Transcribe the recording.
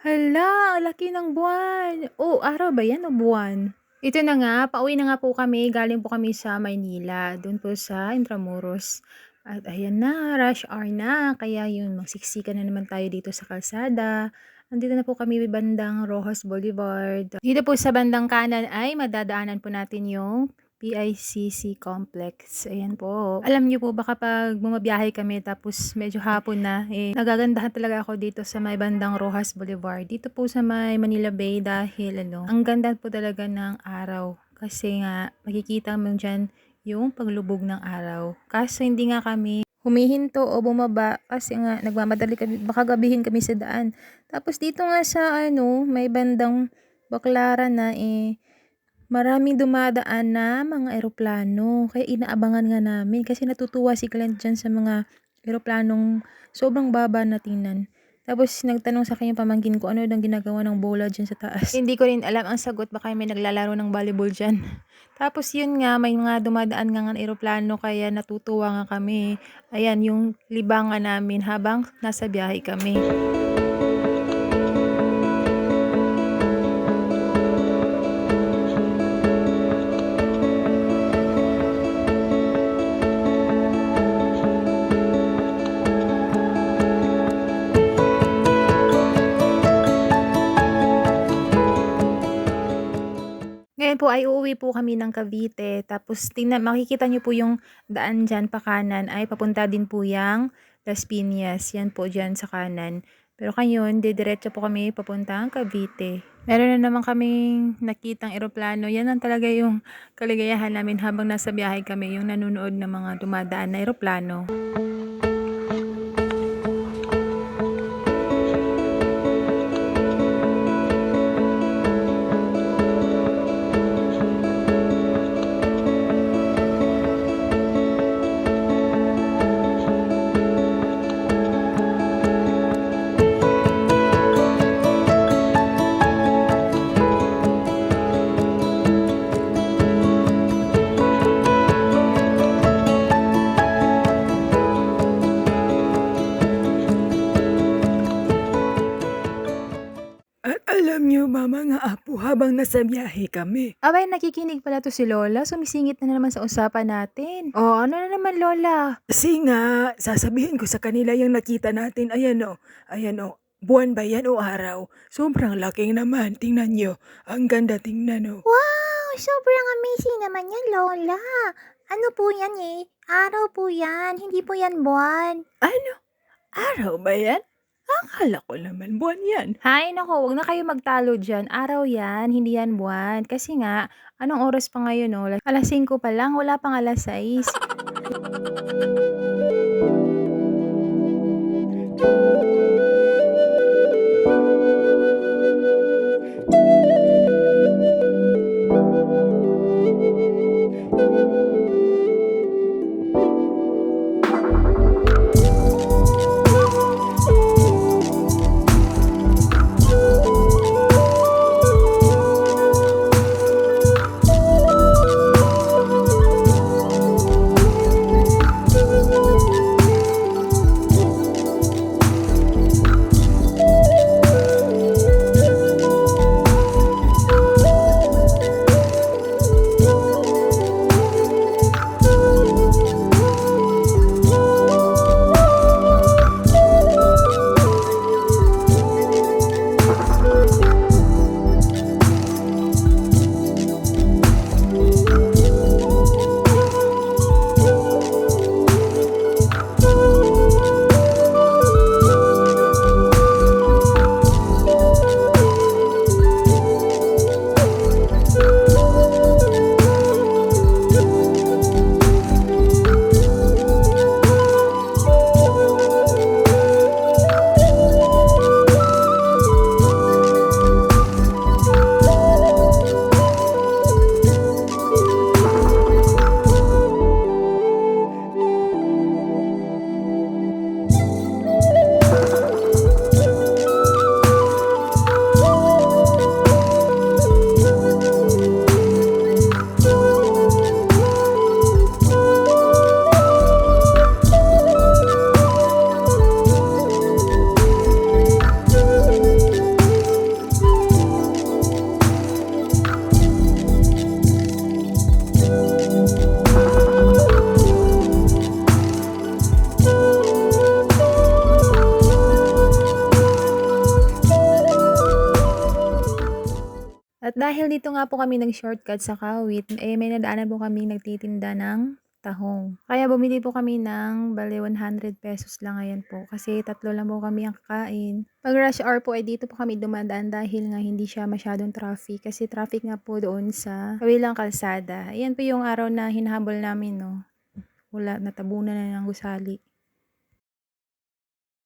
Hala, laki ng buwan. Oh, araw ba yan o buwan? Ito na nga, pauwi na nga po kami. Galing po kami sa Maynila, doon po sa Intramuros. At ayan na, rush hour na. Kaya yun, magsiksikan na naman tayo dito sa kalsada. Andito na po kami bandang Rojas Boulevard. Dito po sa bandang kanan ay madadaanan po natin yung PICC Complex. Ayan po. Alam niyo po ba kapag bumabiyahe kami tapos medyo hapon na, eh, nagagandahan talaga ako dito sa may bandang Rojas Boulevard. Dito po sa may Manila Bay dahil ano, ang ganda po talaga ng araw. Kasi nga, makikita mo dyan yung paglubog ng araw. Kaso hindi nga kami humihinto o bumaba kasi nga nagmamadali kami, baka gabihin kami sa daan. Tapos dito nga sa ano, may bandang Baklaran na eh, maraming dumadaan na mga eroplano. Kaya inaabangan nga namin kasi natutuwa si Clint dyan sa mga eroplanong sobrang baba na tingnan. Tapos nagtanong sa akin yung pamangkin ko ano daw ginagawa ng bola dyan sa taas. Hindi ko rin alam ang sagot baka may naglalaro ng volleyball dyan. Tapos yun nga may mga dumadaan nga ng eroplano kaya natutuwa nga kami. Ayan yung libangan namin habang nasa biyahe kami. Po ay uuwi po kami ng Cavite. Tapos tingnan, makikita niyo po yung daan dyan pa kanan ay papunta din po yung Las Piñas. Yan po dyan sa kanan. Pero kanyon, didiretso po kami papuntang Cavite. Meron na naman kaming nakitang eroplano. Yan ang talaga yung kaligayahan namin habang nasa biyahe kami. Yung nanonood ng mga dumadaan na eroplano. At alam niyo ba mga apo habang nasa biyahe kami, Abay, nakikinig pala to si Lola. Sumisingit na naman sa usapan natin. Oh, ano na naman Lola? kasi nga sasabihin ko sa kanila yung nakita natin, ayan o, ayan o, buwan ba yan o araw? Sobrang laking naman, tingnan niyo, ang ganda tingnan o. Wow! Sobrang amazing naman yan, Lola. Ano po yan eh? Araw po yan, hindi po yan buwan. Ano? Araw ba yan? Akala ko naman buwan 'yan. Hay naku, huwag na kayo magtalo diyan, araw 'yan, hindi 'yan buwan. Kasi nga, anong oras pa ngayon 'no, 5:00 pa lang, wala pang 6:00. Dahil dito nga po kami nag-shortcut sa Kawit, eh may nadaanan po kami nagtitinda ng tahong. Kaya bumili po kami ng bale 100 pesos lang ngayon po kasi tatlo lang po kami ang kakain. Pag rush hour po ay dito po kami dumadaan dahil nga hindi siya masyadong traffic kasi traffic nga po doon sa kawilang kalsada. Ayan po yung araw na hinahabol namin no. Wala, natabunan na ng gusali.